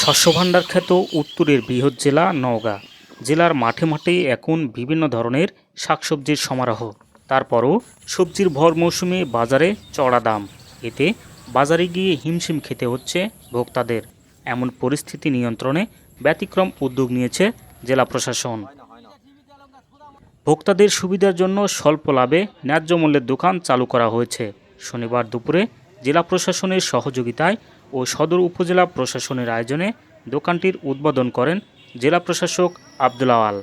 শস্যভাণ্ডার খ্যাত উত্তরের বৃহৎ জেলা নওগাঁ। জেলার মাঠে মাঠে এখন বিভিন্ন ধরনের শাকসবজির সমারোহ। তারপরও সবজির ভর মৌসুমে বাজারে চড়া দাম। এতে বাজারে গিয়ে হিমশিম খেতে হচ্ছে ভোক্তাদের। এমন পরিস্থিতি নিয়ন্ত্রণে ব্যতিক্রম উদ্যোগ নিয়েছে জেলা প্রশাসন। ভোক্তাদের সুবিধার জন্য স্বল্প লাভে ন্যায্য মূল্যের দোকান চালু করা হয়েছে। শনিবার দুপুরে জেলা প্রশাসনের সহযোগিতায় ও সদর উপজেলা প্রশাসনের আয়োজনে দোকানটির উদ্বোধন করেন জেলা প্রশাসক আব্দুল আওয়াল।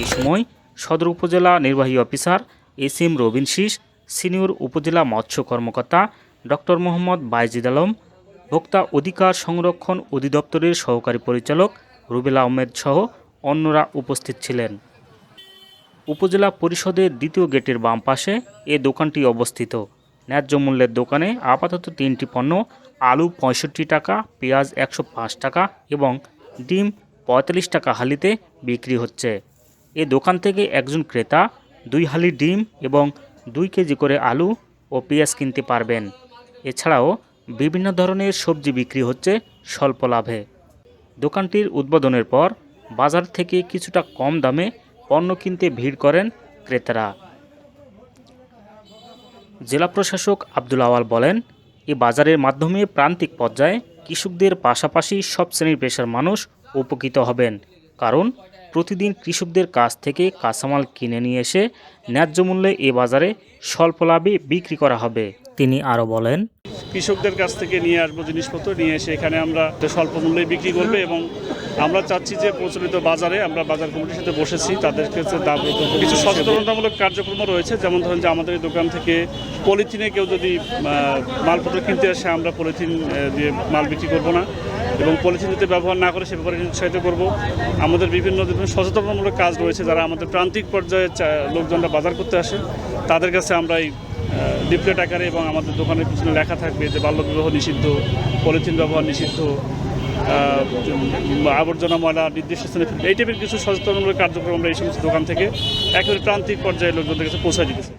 এই সময় সদর উপজেলা নির্বাহী অফিসার এস এম রবিন শীষ, সিনিয়র উপজেলা মৎস্য কর্মকর্তা ডক্টর মোহাম্মদ বাইজিদ আলম, ভোক্তা অধিকার সংরক্ষণ অধিদপ্তরের সহকারী পরিচালক রুবেল আহমেদ সহ অন্যরা উপস্থিত ছিলেন। উপজেলা পরিষদের দ্বিতীয় গেটের বাম পাশে এ দোকানটি অবস্থিত। ন্যায্য মূল্যের দোকানে আপাতত তিনটি পণ্য, আলু পঁয়ষট্টি টাকা, পেঁয়াজ একশো পাঁচ টাকা এবং ডিম পঁয়তাল্লিশ টাকা হালিতে বিক্রি হচ্ছে। এ দোকান থেকে একজন ক্রেতা দুই হালি ডিম এবং দুই কেজি করে আলু ও পেঁয়াজ কিনতে পারবেন। এছাড়াও বিভিন্ন ধরনের সবজি বিক্রি হচ্ছে স্বল্প লাভে। দোকানটির উদ্বোধনের পর বাজার থেকে কিছুটা কম দামে পণ্য কিনতে ভিড় করেন ক্রেতারা। জেলা প্রশাসক আব্দুল আওয়াল বলেন, এ বাজারের মাধ্যমে প্রান্তিক পর্যায়ে কৃষকদের পাশাপাশি সব শ্রেণির পেশার মানুষ উপকৃত হবেন। কারণ, প্রতিদিন কৃষকদের কাছ থেকে কাঁচামাল কিনে নিয়ে এসে ন্যায্য মূল্যে এ বাজারে স্বল্প লাভে বিক্রি করা হবে। তিনি আরও বলেন, কৃষকদের কাছ থেকে নিয়ে আসব জিনিসপত্র, নিয়ে এসে এখানে আমরা স্বল্প মূল্যে বিক্রি করবে এবং আমরা চাচ্ছি যে প্রচলিত বাজারে আমরা বাজার কমিটির সাথে বসেছি তাদের কাছে দাম কিছু সচেতনতামূলক কার্যক্রম রয়েছে যেমন ধরেন যে আমাদের এই দোকান থেকে পলিথিনে কেউ যদি মালপত্র কিনতে আসে আমরা পলিথিন দিয়ে মাল বিক্রি করব না। এবং পলিথিন যদি ব্যবহার না করে সে ব্যাপারে উৎসাহিত করব। আমাদের বিভিন্ন সচেতনতামূলক কাজ রয়েছে যারা আমাদের প্রান্তিক পর্যায়ে চা- লোকজনরা বাজার করতে আসে তাদের কাছে আমরা এই লিফলেট আকারে এবং আমাদের দোকানের পিছনে লেখা থাকবে যে বাল্যবিবাহ নিষিদ্ধ পলিথিন ব্যবহার নিষিদ্ধ আবর্জনা, ময়লা নির্দিষ্ট স্থানে ফেলবে। এই টাইপের কিছু সচেতনমূলক কার্যক্রম আমরা এই সমস্ত দোকান থেকে একেবারে প্রান্তিক পর্যায়ে লোকজনদের কাছে পৌঁছায় দিতেছি